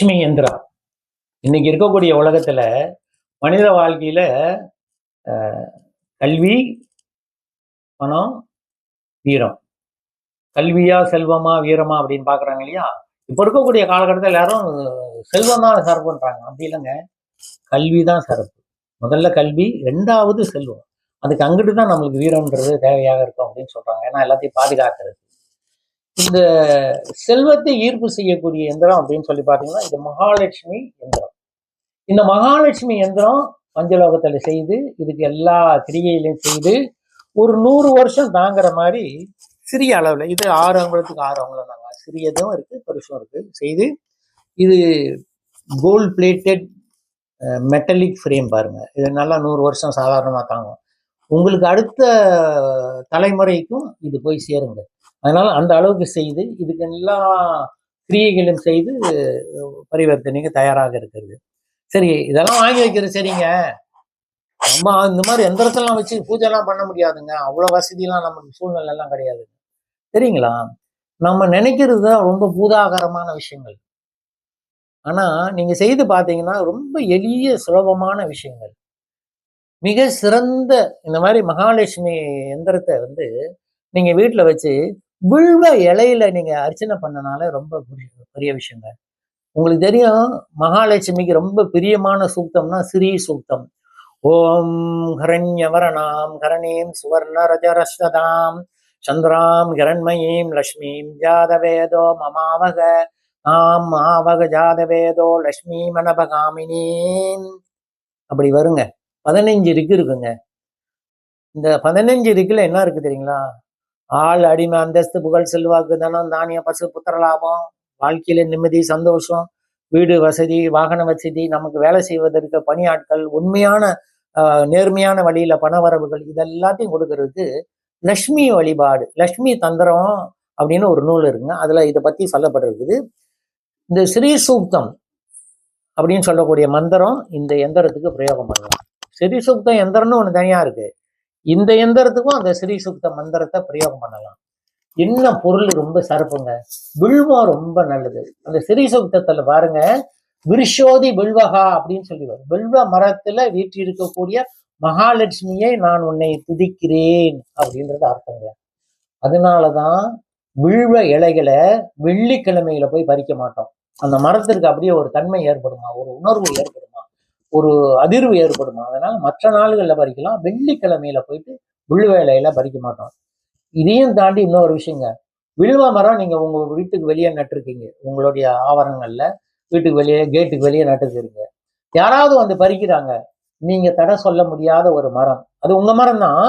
லட்சுமி எந்திரம் இன்னைக்கு இருக்கக்கூடிய உலகத்துல மனித வாழ்க்கையில கல்வி பணம் வீரம். கல்வியா செல்வமா வீரமா அப்படின்னு பாக்குறாங்க இல்லையா? இப்ப இருக்கக்கூடிய காலகட்டத்தில் எல்லாரும் செல்வம் தான் சரப்பு பண்றாங்க. அப்படி இல்லைங்க. கல்வி தான் சரப்பு முதல்ல கல்வி ரெண்டாவது செல்வம். அதுக்கு அங்கிட்டு தான் நம்மளுக்கு வீரம்ன்றது தேவையாக இருக்கும் அப்படின்னு சொல்றாங்க. ஏன்னா எல்லாத்தையும் பாதுகாக்கிறது. இந்த செல்வத்தை ஈர்ப்பு செய்யக்கூடிய எந்திரம் அப்படின்னு சொல்லி பார்த்தீங்கன்னா இது மகாலட்சுமி எந்திரம். இந்த மகாலட்சுமி எந்திரம் பஞ்சலோகத்தில் செய்து இதுக்கு எல்லா கிரியையிலையும் செய்து ஒரு நூறு வருஷம் தாங்குற மாதிரி சிறிய அளவில் இது ஆறு அங்குலத்துக்கு ஆறு அங்குலம் தாங்க சிறியதும் இருக்குது பெருசும் இருக்குது செய்து இது கோல்ட் பிளேட்டட் மெட்டலிக் ஃப்ரேம் பாருங்க. இது நல்லா நூறு வருஷம் சாதாரணமாக தாங்கும். உங்களுக்கு அடுத்த தலைமுறைக்கும் இது போய் சேருங்க. அதனால அந்த அளவுக்கு செய்து இதுக்கு எல்லா கிரியைகளும் செய்து பரிவர்த்தனைக்கு தயாராக இருக்கிறது. சரி இதெல்லாம் வாங்கி வைக்கிறது சரிங்க. நம்ம இந்த மாதிரி எந்திரத்தெல்லாம் வச்சு பூஜைலாம் பண்ண முடியாதுங்க. அவ்வளோ வசதியெல்லாம் நம்மளுக்கு சூழ்நிலை எல்லாம் கிடையாது. சரிங்களா? நம்ம நினைக்கிறது தான் ரொம்ப பூதாகரமான விஷயங்கள். ஆனா நீங்க செய்து பார்த்தீங்கன்னா ரொம்ப எளிய சுலபமான விஷயங்கள். மிக சிறந்த இந்த மாதிரி மகாலட்சுமி எந்திரத்தை வந்து நீங்க வீட்டில் வச்சு வில்வ இலையில நீங்க அர்ச்சனை பண்ணனால ரொம்ப பெரிய பெரிய விஷயங்க. உங்களுக்கு தெரியும் மகாலட்சுமிக்கு ரொம்ப பிரியமான சூக்தம்னா ஸ்ரீ சூக்தம். ஓம் ஹரண்யவரணாம் ஹரணீம் சுவர்ண ரஜரஸ்வதாம் சந்திராம் ஹிரண்மயீம் லக்ஷ்மீம் ஜாதவேதோ மமாவக ஆம் மாவக ஜாதவேதோ லக்ஷ்மி மனபகாமினீம் அப்படி வருங்க. பதினஞ்சு ரிக்கு இருக்குங்க. இந்த பதினஞ்சு ரிக்குல என்ன இருக்கு தெரியுங்களா? ஆள் அடிமை அந்தஸ்து புகழ் செல்வாக்கு தனம் தானிய பசு புத்திர லாபம் வாழ்க்கையில நிம்மதி சந்தோஷம் வீடு வசதி வாகன வசதி நமக்கு வேலை செய்வதற்கு பணியாட்கள் உண்மையான நேர்மையான வழியில பணவரவுகள் இதெல்லாத்தையும் கொடுக்கறதுக்கு லக்ஷ்மி வழிபாடு லக்ஷ்மி தந்திரம் அப்படின்னு ஒரு நூல் இருக்குங்க. அதுல இதை பத்தி சொல்லப்பட்டிருக்குது. இந்த ஸ்ரீ சூக்தம் அப்படின்னு சொல்லக்கூடிய மந்திரம் இந்த எந்திரத்துக்கு பிரயோகம் பண்ணலாம் ஸ்ரீ சூக்தம் எந்திரம்னு ஒன்று தனியா இருக்கு. இந்த எந்திரத்துக்கும் அந்த ஸ்ரீ சுக்த மந்திரத்தை பிரயோகம் பண்ணலாம். என்ன பொருள் ரொம்ப சிறப்புங்க. வில்வம் ரொம்ப நல்லது. அந்த ஸ்ரீ சுக்தத்துல பாருங்க விருஷோதி வில்வகா அப்படின்னு சொல்லி வரும். வில்வ மரத்துல வீற்றிருக்கக்கூடிய மகாலட்சுமியை நான் உன்னை துதிக்கிறேன் அப்படின்றது அர்த்தங்க. அதனாலதான் வில்வ இலைகளை வெள்ளிக்கிழமையில போய் பறிக்க மாட்டோம். அந்த மரத்திற்கு அப்படியே ஒரு தன்மை ஏற்படுமா? ஒரு உணர்வு ஏற்படும்? ஒரு அதிர்வு ஏற்படுமா? அதனால மற்ற நாள்களில் பறிக்கலாம். வெள்ளிக்கிழமையில போயிட்டு விழுவேலையில பறிக்க மாட்டோம். இதையும் தாண்டி இன்னொரு விஷயங்க. வில்வ மரம் நீங்க உங்க வீட்டுக்கு வெளியே நட்டுருக்கீங்க. உங்களுடைய ஆவரணங்கள்ல வீட்டுக்கு வெளியே கேட்டுக்கு வெளியே நட்டுருக்கீங்க யாராவது வந்து பறிக்கிறாங்க. நீங்க தடை சொல்ல முடியாத ஒரு மரம். அது உங்க மரம் தான்.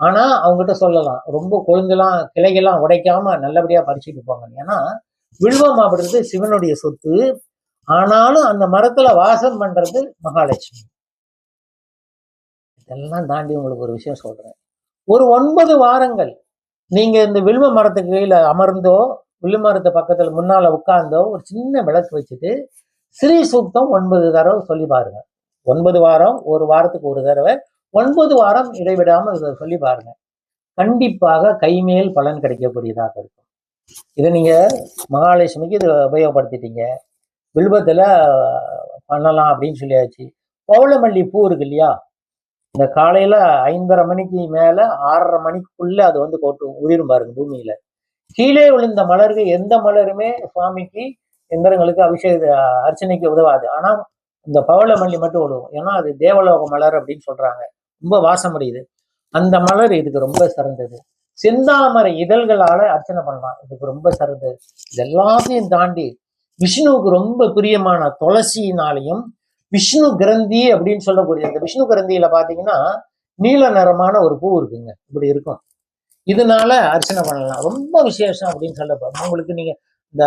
ஆனா அவங்ககிட்ட சொல்லலாம். ரொம்ப கொழுந்தெல்லாம் கிளைகள்லாம் உடைக்காம நல்லபடியா பறிச்சுட்டு போங்க ஏன்னா விழுவ அப்படின்றது சிவனுடைய சொத்து. ஆனாலும் அந்த மரத்துல வாசம் பண்றது மகாலட்சுமி. இதெல்லாம் தாண்டி உங்களுக்கு ஒரு விஷயம் சொல்றேன். ஒரு ஒன்பது வாரங்கள் நீங்க இந்த வில்வ மரத்துக்கு கீழே அமர்ந்தோ வில்லு மரத்து பக்கத்துல முன்னால உட்கார்ந்தோ ஒரு சின்ன விளக்கு வச்சுட்டு ஸ்ரீ சூக்தம் ஒன்பது தடவை சொல்லி பாருங்க. ஒன்பது வாரம் ஒரு வாரத்துக்கு ஒரு தடவை ஒன்பது வாரம் இடைவிடாம இதை சொல்லி பாருங்க. கண்டிப்பாக கைமேல் பலன் கிடைக்கக்கூடியதாக இருக்கும். இதை நீங்க மகாலட்சுமிக்கு இதை உபயோகப்படுத்திட்டீங்க. வில்வத்துல பண்ணலாம் அப்படின்னு சொல்லியாச்சு. பவளமல்லி பூ இருக்கு இல்லையா? இந்த காலையில ஐந்தரை மணிக்கு மேலே ஆறரை மணிக்குள்ளே அது வந்து கொட்டும் உதிரும் பாருங்க பூமியில. கீழே விழுந்த மலர்கள் எந்த மலருமே சுவாமிக்கு எந்திரங்களுக்கு அபிஷேக அர்ச்சனைக்கு உதவாது. ஆனால் இந்த பவளமல்லி மட்டும் விழுவும். ஏன்னா அது தேவலோக மலர் அப்படின்னு சொல்றாங்க. ரொம்ப வாசம் அடையுது. அந்த மலர் இதுக்கு ரொம்ப சிறந்தது. செந்தாமரை இதழ்களால் அர்ச்சனை பண்ணலாம். இதுக்கு ரொம்ப சிறந்தது. இது எல்லாத்தையும் தாண்டி விஷ்ணுவுக்கு ரொம்ப பிரியமான துளசினாலையும் விஷ்ணு கிரந்தி அப்படின்னு சொல்லக்கூடிய அந்த விஷ்ணு கிரந்தியில பாத்தீங்கன்னா நீல நிறமான ஒரு பூ இருக்குங்க. இப்படி இருக்கும். இதனால அர்ச்சனை பண்ணலாம். ரொம்ப விசேஷம் அப்படின்னு சொல்ல உங்களுக்கு நீங்க இந்த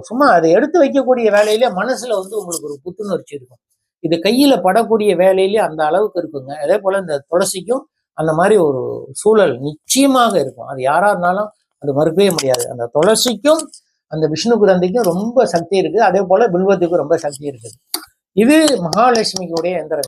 சும்மா அதை எடுத்து வைக்கக்கூடிய வேலையிலே மனசுல வந்து உங்களுக்கு ஒரு புத்துணர்ச்சி இருக்கும். இது கையில படக்கூடிய வேலையிலே அந்த அளவுக்கு இருக்குங்க. அதே போல இந்த துளசிக்கும் அந்த மாதிரி ஒரு சூழல் நிச்சயமாக இருக்கும். அது யாரா இருந்தாலும் அது மறுக்கவே முடியாது. அந்த துளசிக்கும் அந்த விஷ்ணு கிரந்திக்கும் ரொம்ப சக்தி இருக்குது. அதே போல பில்வத்துக்கும் ரொம்ப சக்தி இருக்குது. இது மகாலட்சுமிக்குடைய எந்திரம்.